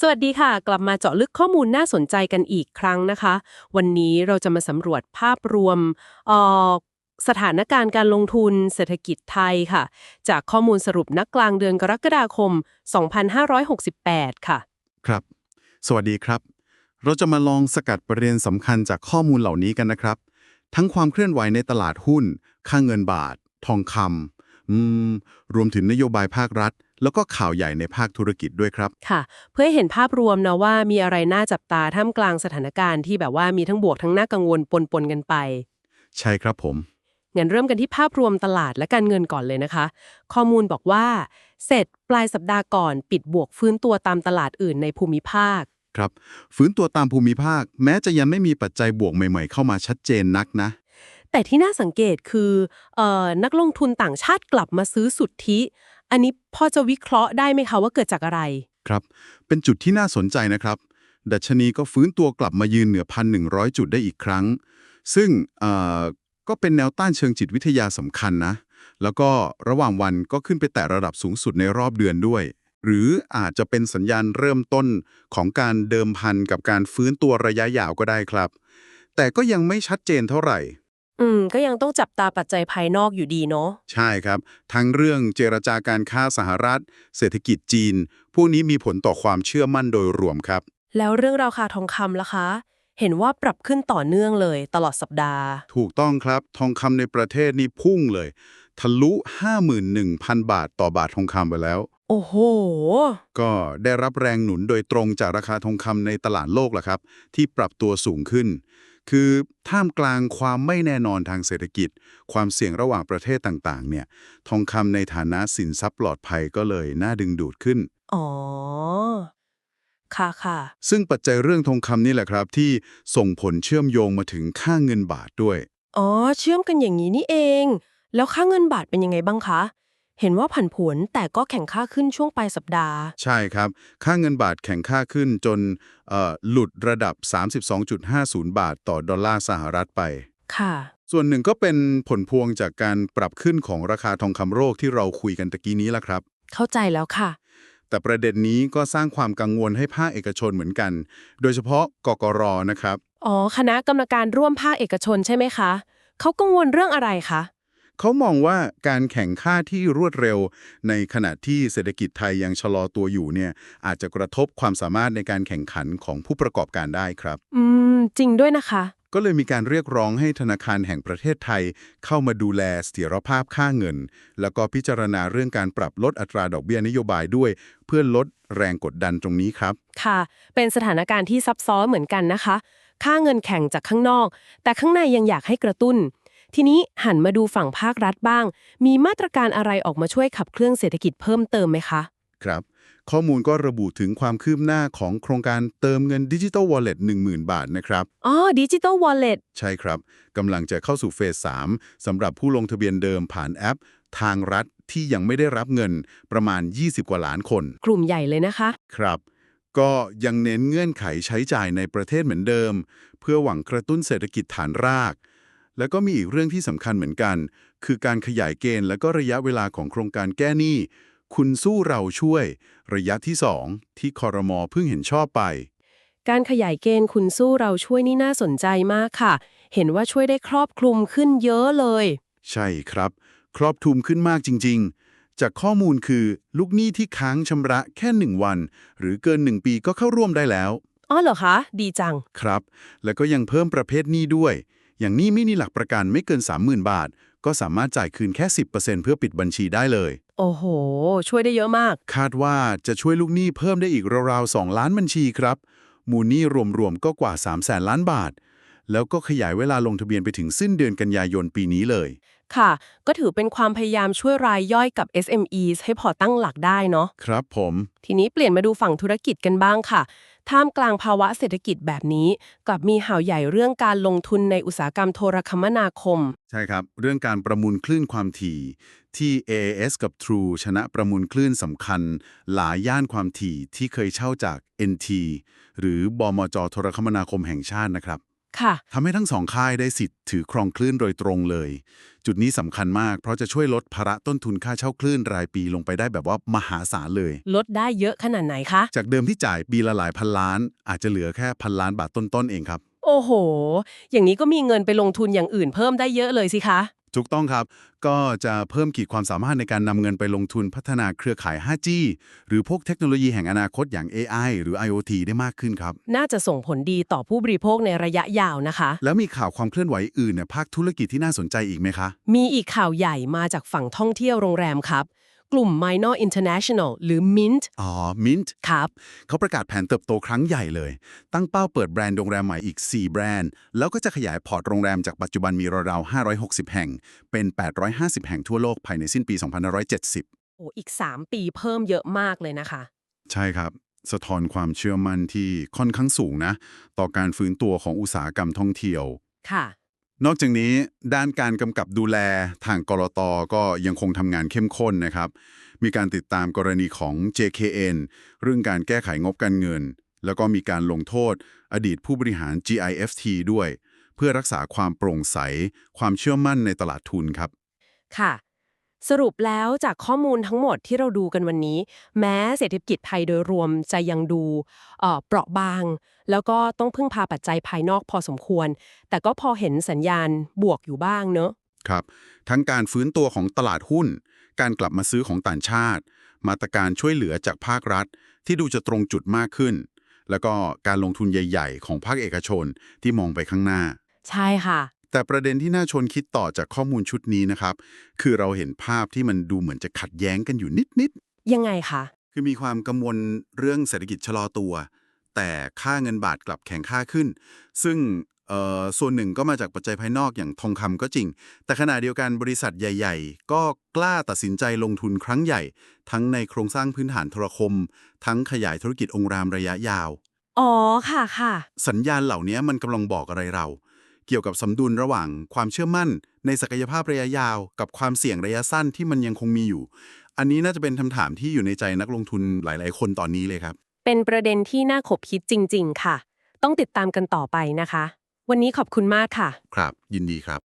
สวัสดีค่ะ กลับมาเจาะลึกข้อมูลน่าสนใจกันอีกครั้งนะคะ วันนี้เราจะมาสำรวจภาพรวมเอ่อสถานการณ์การลงทุนเศรษฐกิจไทยค่ะ จากข้อมูลสรุปนักกลางเดือนกรกฎาคม 2568 ค่ะ ครับ สวัสดีครับ เราจะมาลองสกัดประเด็นสำคัญจากข้อมูลเหล่านี้กันนะครับ ทั้งความเคลื่อนไหวในตลาดหุ้น ค่าเงินบาท ทองคำรวมถึงนโยบายภาครัฐ แล้วก็ข่าวใหญ่ในภาคธุรกิจด้วยครับ ค่ะ เพื่อให้เห็นภาพรวมนะว่ามีอะไรน่าจับตาท่ามกลางสถานการณ์ที่แบบว่ามีทั้งบวกทั้งน่ากังวลปนๆกันไป ใช่ครับผมงั้นเริ่มกันที่ภาพรวมตลาดและการเงินก่อนเลยนะคะ ข้อมูลบอกว่า เสร็จปลายสัปดาห์ก่อนปิดบวกฟื้นตัวตามตลาดอื่นในภูมิภาคครับฟื้นตัวตามภูมิภาค แม้จะยังไม่มีปัจจัยบวกใหม่ ๆ เข้ามาชัดเจนนักนะ แต่ที่น่าสังเกตคือเอ่อนักลงทุนต่างชาติกลับมาซื้อสุทธิ อันนี้พอจะวิเคราะห์ได้ไหมคะว่าเกิดจากอะไร ครับ เป็นจุดที่น่าสนใจนะครับ ดัชนีก็ฟื้นตัวกลับมายืนเหนือพันหหจุดได้อีกครั้ง ซึ่งเอ่อก็เป็นแนวต้านเชิงจิตวิทยาสำคัญนะ แล้วก็ระหว่างวันก็ขึ้นไปแตะระดับสูงสุดในรอบเดือนด้วย หรืออาจจะเป็นสัญญาณเริ่มต้นของการเดิมพันกับการฟื้นตัวระยะยาวก็ได้ครับ แต่ก็ยังไม่ชัดเจนเท่าไหร่ อืม ก็ยังต้องจับตาปัจจัยภายนอกอยู่ดีเนาะ ใช่ครับ ทั้งเรื่องเจรจาการค้าสหรัฐ เศรษฐกิจจีน พวกนี้มีผลต่อความเชื่อมั่นโดยรวมครับ แล้วเรื่องราคาทองคำล่ะคะ เห็นว่าปรับขึ้นต่อเนื่องเลย ตลอดสัปดาห์ ถูกต้องครับ ทองคำในประเทศนี่พุ่งเลย ทะลุ 51,000 บาทต่อบาททองคำไปแล้ว โอ้โห ก็ได้รับแรงหนุนโดยตรงจากราคาทองคำในตลาดโลกแหละครับ ที่ปรับตัวสูงขึ้น คือท่ามกลางความไม่แน่นอนทางเศรษฐกิจ ความเสี่ยงระหว่างประเทศต่างๆ เนี่ย ทองคำในฐานะสินทรัพย์ปลอดภัยก็เลยน่าดึงดูดขึ้น อ๋อ ค่ะค่ะ ซึ่งปัจจัยเรื่องทองคำนี่แหละครับ ที่ส่งผลเชื่อมโยงมาถึงค่าเงินบาทด้วย อ๋อ เชื่อมกันอย่างนี้นี่เอง แล้วค่าเงินบาทเป็นยังไงบ้างคะ เห็นว่าผันผวนแต่ก็แข่งค่าขึ้นช่วงปลายสัปดาห์ ใช่ครับ ค่าเงินบาทแข็งค่าขึ้นจนเอ่อหลุดระดับ 32.50 บาทต่อดอลลาร์สหรัฐไป ค่ะ ส่วนหนึ่งก็เป็นผลพวงจากการปรับขึ้นของราคาทองคำโลกที่เราคุยกันตะกี้นี้ละครับ เข้าใจแล้วค่ะ แต่ประเด็นนี้ก็สร้างความกังวลให้ภาคเอกชนเหมือนกัน โดยเฉพาะกกรนะครับ อ๋อ คณะกรรมการร่วมภาคเอกชนใช่ไหมคะ เขากังวลเรื่องอะไรคะ เขามองว่าการแข่งข้าที่รวดเร็ว ในขณะที่เศรษฐกิจไทยยังชะลอตัวอยู่เนี่ยอาจจะกระทบความสามารถในการแข่งขันของผู้ประกอบการได้ครับ อืม จริงด้วยนะคะ ก็เลยมีการเรียกร้องให้ธนาคารแห่งประเทศไทย เข้ามาดูแลเสถียรภาพค่าเงิน แล้วก็พิจารณาเรื่องการปรับลดอัตราดอกเบี้ยนโยบายด้วย เพื่อลดแรงกดดันตรงนี้ครับ ค่ะ เป็นสถานการณ์ที่ซับซ้อนเหมือนกันนะคะ ค่าเงินแข่งจากข้างนอก แต่ข้างในยังอยากให้กระตุ้น ทีนี้หันมาดูฝั่งภาครัฐบ้าง มีมาตรการอะไรออกมาช่วยขับเคลื่อนเศรษฐกิจเพิ่มเติมไหมคะ ครับ ข้อมูลก็ระบุถึงความคืบหน้าของโครงการเติมเงินดิจิ t a ลวอลเล็ต10,000 บาทนะครับ อ๋อดิจิตอลวอลเล็ตใช่ครับกำลังจะเข้าสู่เฟส 3สำหรับผู้ลงทะเบียนเดิมผ่านแอป ทางรัฐที่ยังไม่ได้รับเงินประมาณ 20 กว่าล้านคน กลุ่มใหญ่เลยนะคะ ครับ ก็ยังเน้นเงื่อนไขใช้จ่ายในประเทศเหมือนเดิม เพื่อหวังกระตุ้นเศรษฐกิจฐานราก แล้วก็มีอีกเรื่องที่สำคัญเหมือนกัน คือการขยายเกณฑ์และก็ระยะเวลาของโครงการแก้หนี้คุณสู้เราช่วย ระยะที่ 2 ที่คอรมอเพิ่งเห็นชอบไป การขยายเกณฑ์คุณสู้เราช่วยนี่น่าสนใจมากค่ะ เห็นว่าช่วยได้ครอบคลุมขึ้นเยอะเลย ใช่ครับ ครอบคลุมขึ้นมากจริง ๆ จากข้อมูลคือ ลูกหนี้ที่ค้างชำระแค่ 1 วัน หรือเกิน 1 ปีก็เข้าร่วมได้แล้วอ๋อเหรอคะ ดีจัง ครับ แล้วก็ยังเพิ่มประเภทหนี้ด้วย อย่างหนี้ไม่มีหลักประกันไม่เกิน 30,000 บาท ก็สามารถจ่ายคืนแค่ 10%เพื่อปิดบัญชีได้เลย โอ้โห ช่วยได้เยอะมาก คาดว่าจะช่วยลูกหนี้เพิ่มได้อีกราวๆ 2 ล้านบัญชีครับ มูลหนี้รวมๆ ก็กว่า 3 0 0แสนล้านบาท แล้วก็ขยายเวลาลงทะเบียนไปถึงสิ้นเดือนกันยายนปีนี้เลย ค่ะ ก็ถือเป็นความพยายามช่วยรายย่อยกับ SMEs ให้พอตั้งหลักได้เนาะ ครับผม ทีนี้เปลี่ยนมาดูฝั่งธุรกิจกันบ้างค่ะ ท่ามกลางภาวะเศรษฐกิจแบบนี้ กลับมีข่าวใหญ่เรื่องการลงทุนในอุตสาหกรรมโทรคมนาคม ใช่ครับ เรื่องการประมูลคลื่นความถี่ที่ AAS กับ True ชนะประมูลคลื่นสำคัญ หลายย่านความถี่ที่เคยเช่าจาก NT หรือบมจโทรคมนาคมแห่งชาตินะครับ ค่ะ ทำให้ทั้งสองค่ายได้สิทธิ์ถือครองคลื่นโดยตรงเลย จุดนี้สำคัญมาก เพราะจะช่วยลดภาระต้นทุนค่าเช่าคลื่นรายปีลงไปได้แบบว่ามหาศาลเลย ลดได้เยอะขนาดไหนคะ จากเดิมที่จ่ายปีละหลายพันล้าน อาจจะเหลือแค่พันล้านบาทต้นๆเองครับ โอ้โห อย่างนี้ก็มีเงินไปลงทุนอย่างอื่นเพิ่มได้เยอะเลยสิคะ ถูกต้องครับ ก็จะเพิ่มขีดความสามารถในการนำเงินไปลงทุนพัฒนาเครือข่าย 5G หรือพวกเทคโนโลยีแห่งอนาคตอย่าง AI หรือ IoT ได้มากขึ้นครับ น่าจะส่งผลดีต่อผู้บริโภคในระยะยาวนะคะ แล้วมีข่าวความเคลื่อนไหวอื่นในภาคธุรกิจที่น่าสนใจอีกไหมคะ มีอีกข่าวใหญ่มาจากฝั่งท่องเที่ยวโรงแรมครับ กลุ่ม Minor International หรือ Mint อ๋อ Mint ครับ เขาประกาศแผนเติบโตครั้งใหญ่เลย ตั้งเป้าเปิดแบรนด์โรงแรมใหม่อีก 4 แบรนด์ แล้วก็จะขยายพอร์ตโรงแรมจากปัจจุบันมีราวๆ560 แห่ง เป็น 850 แห่งทั่วโลกภายในสิ้นปี 2570 โอ้อีก 3 ปีเพิ่มเยอะมากเลยนะคะ ใช่ครับสะท้อนความเชื่อมั่นที่ค่อนข้างสูงนะ ต่อการฟื้นตัวของอุตสาหกรรมท่องเที่ยว ค่ะ นอกจากนี้ด้านการกำกับดูแลทางกรตก็ยังคงทำงานเข้มข้นนะครับ มีการติดตามกรณีของ JKN เรื่องการแก้ไขงบการเงิน แล้วก็มีการลงโทษ อดีตผู้บริหาร GIFT ด้วย เพื่อรักษาความโปร่งใส ความเชื่อมั่นในตลาดทุนครับ ค่ะ สรุปแล้วจากข้อมูลทั้งหมดที่เราดูกันวันนี้ แม้เศรษฐกิจไทยโดยรวมจะยังดูเอ่อเปราะบาง แล้วก็ต้องพึ่งพาปัจจัยภายนอกพอสมควร แต่ก็พอเห็นสัญญาณบวกอยู่บ้างเนอะครับ ทั้งการฟื้นตัวของตลาดหุ้น การกลับมาซื้อของต่างชาติ มาตรการช่วยเหลือจากภาครัฐ ที่ดูจะตรงจุดมากขึ้น แล้วก็การลงทุนใหญ่ ๆ ของภาคเอกชนที่มองไปข้างหน้า ใช่ค่ะ แต่ประเด็นที่น่าชวนคิดต่อจากข้อมูลชุดนี้นะครับ คือเราเห็นภาพที่มันดูเหมือนจะขัดแย้งกันอยู่นิดยังไงคะๆคือมีความกังวลเรื่องเศรษฐกิจชะลอตัว แต่ค่าเงินบาทกลับแข็งค่าขึ้น ซึ่งเอ่อส่วนหนึ่งก็มาจากปัจจัยภายนอกอย่างทองคำก็จริง แต่ขณะเดียวกันบริษัทใหญ่ ๆ ก็กล้าตัดสินใจลงทุนครั้งใหญ่ ทั้งในโครงสร้างพื้นฐานโทรคม ทั้งขยายธุรกิจองค์รามระยะยาว อ๋อค่ะค่ะ สัญญาณเหล่านี้มันกำลังบอกอะไรเรา เกี่ยวกับสมดุลระหว่างความเชื่อมั่น ในศักยภาพระยะยาว กับความเสี่ยงระยะสั้นที่มันยังคงมีอยู่ อันนี้น่าจะเป็นคำถามที่อยู่ในใจนักลงทุนหลาย ๆ คนตอนนี้เลยครับ เป็นประเด็นที่น่าขบคิดจริง ๆ ค่ะ ต้องติดตามกันต่อไปนะคะ วันนี้ขอบคุณมากค่ะ ครับ ยินดีครับ